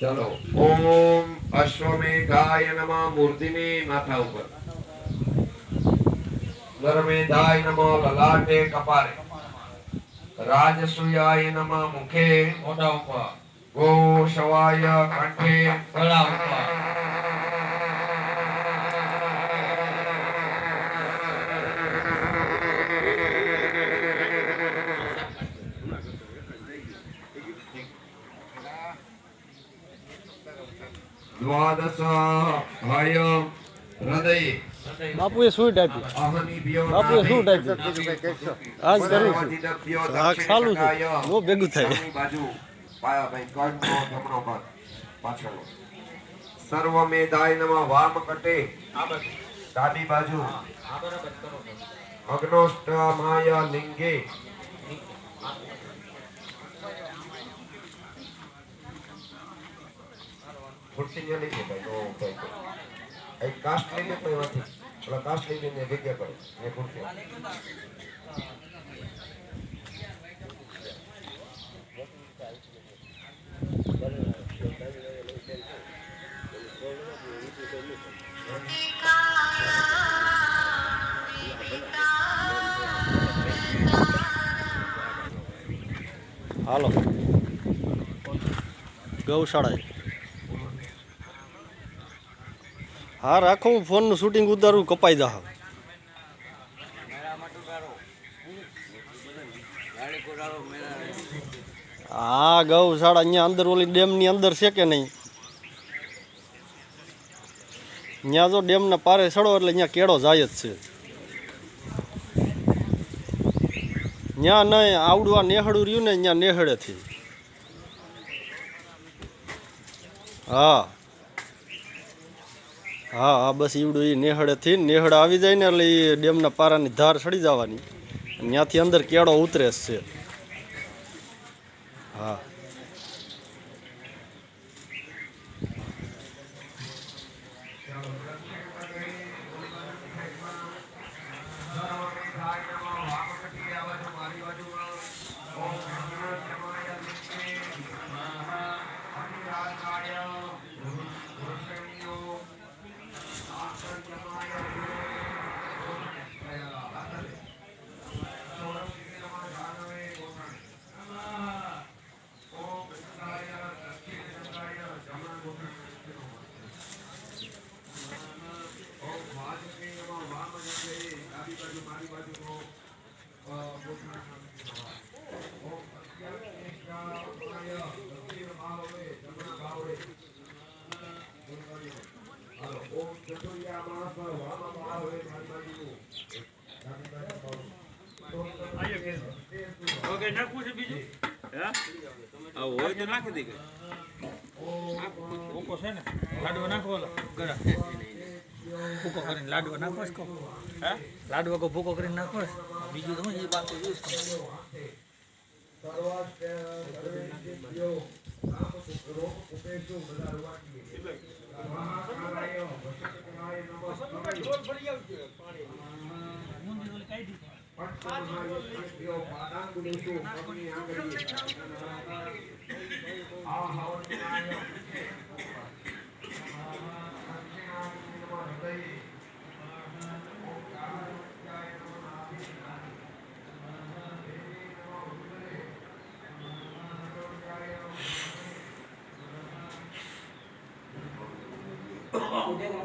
चलो। ओम अश्वमेधाय नमः मूर्ति में माथा ऊपर। नर्मेधाय नमः ललाटे कपारे। राजसूयाय नमः मुखे। मोटा ऊपर। गोशवाय कंठे। गला ऊपर। દ્વાદશ ભય હૃદય. બાપુએ શું આપી બાપુએ શું નાભિ. આજ કરું છું. આ ચાલુ છે. બહુ ભેગું થાય. બાજુ. પાયા ભાઈ કડનો જમણો ભાગ પાછળનો. સર્વ મેદાય નમઃ વામ કટે. ડાબી બાજુ. અગ્નોષ્ટમાય લિંગે. ખુરશી લઈ ભાઈ નો ભાઈ કાસ્ટ લઈ લે તો એમાંથી ઓલા કાસ્ટ લઈ લઈને જગ્યા એ ખુરશી હાલો. ગૌશાળાએ. હા, રાખો, હું ફોનનું શૂટિંગ ઉતારું, કપાઈ જા હા ગૌશાળા અહીંયા અંદર, ઓલી ડેમની અંદર છે કે નહીં? ત્યાં જો ડેમના પારે સડો એટલે અહીંયા કેળો જાય જ છે. ત્યાં નહીં આવડું આ નેહડું રહ્યું ને, ત્યાં નેહડેથી. હા. હા હા, બસ ઈવડું એ નેહળેથી, નેહળ આવી જાય ને એટલે એ ડેમના પારાની ધાર સડી જવાની. ત્યાંથી અંદર કેળો ઉતરે છે. હા. ઓકે, નાખવું છે બીજું? હા? તો નાખી દે ઓકો છે ને? લાડવો નાખો ગરા ભૂકો કરીને લાડવો નાખો છો હા? લાડવો ભૂકો કરીને નાખો બીજું તમે બાકી યુઝ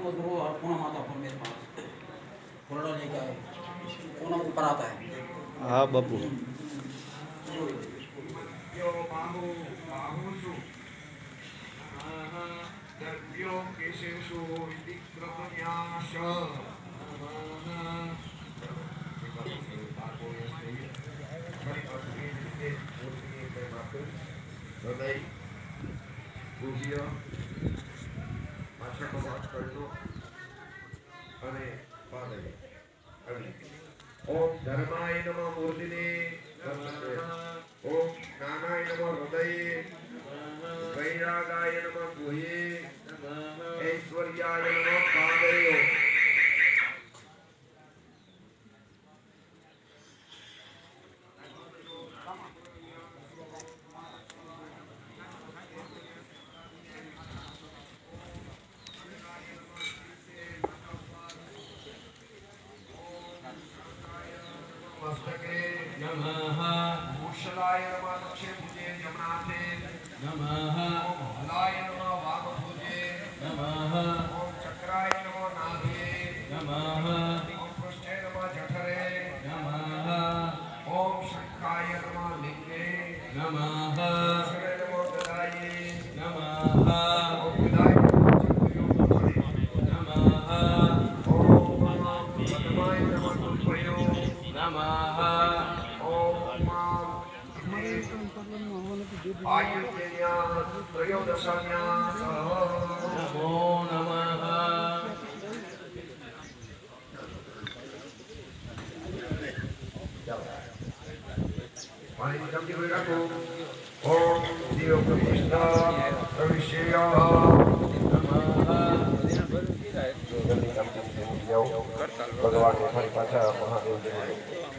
मत वो पूना माता फ़ोन मेरे पास? कोरोना लेके आए पूना ऊपर आता है હા બાપુ યો બાહુ બાહુષુ દર્ભ્યો કેશેષુ ઇતિ કૃતન્યાશ હૃદય ગુહ્ય પાછળનો ભાગ કળનો અને ఓం ధర్మాయ నమ మూర్తిని. ఓం జ్ఞానాయ నమ హృదయే. వైరాగాయ నమ గుహే ఐశ్వర్యాయ నమ పాదయే. नमः। मोक्षलाय नमः दक्षे यमनाथे। नमः। नमः नमः। ओम चक्राय नाभे नमः। ओम पृष्ठे नमः जठरे। नमः। ओम शंखाय नमः लिंगे नमः। આયુર્જન્યા ત્રયોદશાન્યા સહ નમો નમઃ પાણીની ચમચી ભરી રાખો ઓમ શિવ પ્રતિષ્ઠા પ્રવિશ્ય ભગવાનને ફરી પાછા મહાદેવજીને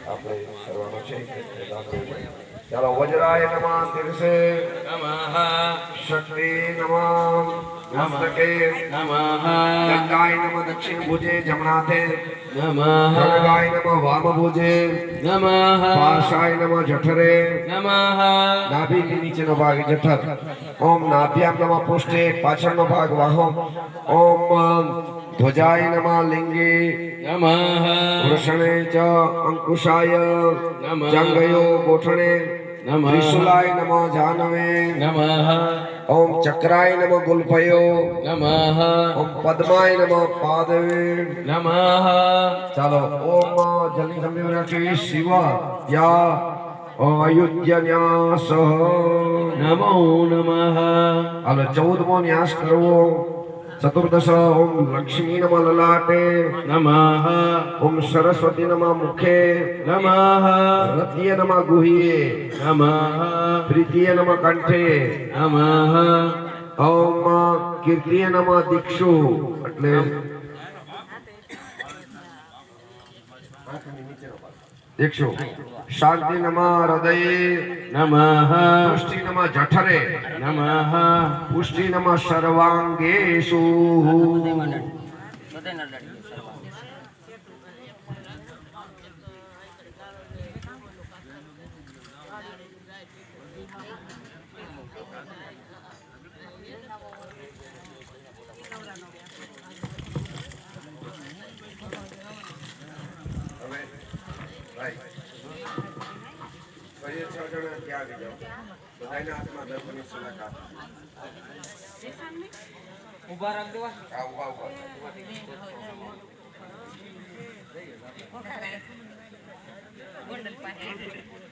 આપણે કરવાનો છે चलो वज्राय नमः तिरसे नमः शक्ति नमः नमस्ते नमः गंगाय नमः दक्षिण भुजे जमनाते नमः खड़गाय नमः वाम भुजे नमः पाशाय नमः जठरे नमः नाभि के नीचे नमः भाग जठर ओम नाभ्याम नमः पुष्टे पाचन नमः भाग वाहो ओम ध्वजाय नमः लिंगे नमः वृषणे च अंकुशाय नमः जंगयो गोठणे त्रिशूलाय नमो जानवे नमः। ओम चक्राय नमो गुलपयो नमः। ओम पद्माय नमो पादवे। नमः। चलो ओम जलि जल्दी रखे शिवा या अयोध्या न्यास नमो नमः। अल चौदमो न्यास करो। ચતુર્દશ ઓમ લક્ષ્મી નમ લલાટે નમઃ ઓમ સરસ્વતી નમ મુખે નમઃ રતિય નમ ગુહ્યે નમઃ તૃતીય નમ કંઠે નમઃ ઓમ કીર્તિય નમ દીક્ષુ એટલે દીક્ષુ. શાંતિ નમ હૃદય નમઃ. પુષ્ટિ નમ જઠરે નમઃ. પુષ્ટિ નમ સર્વાંગેષુ ફરી છ જણા ત્યાં આવી જાઓ. બધાના હાથમાં દર્શનની મુલાકાત ઊભા રાખ દેવા આ ઊભા ઊભા ગોંડલ પાસે.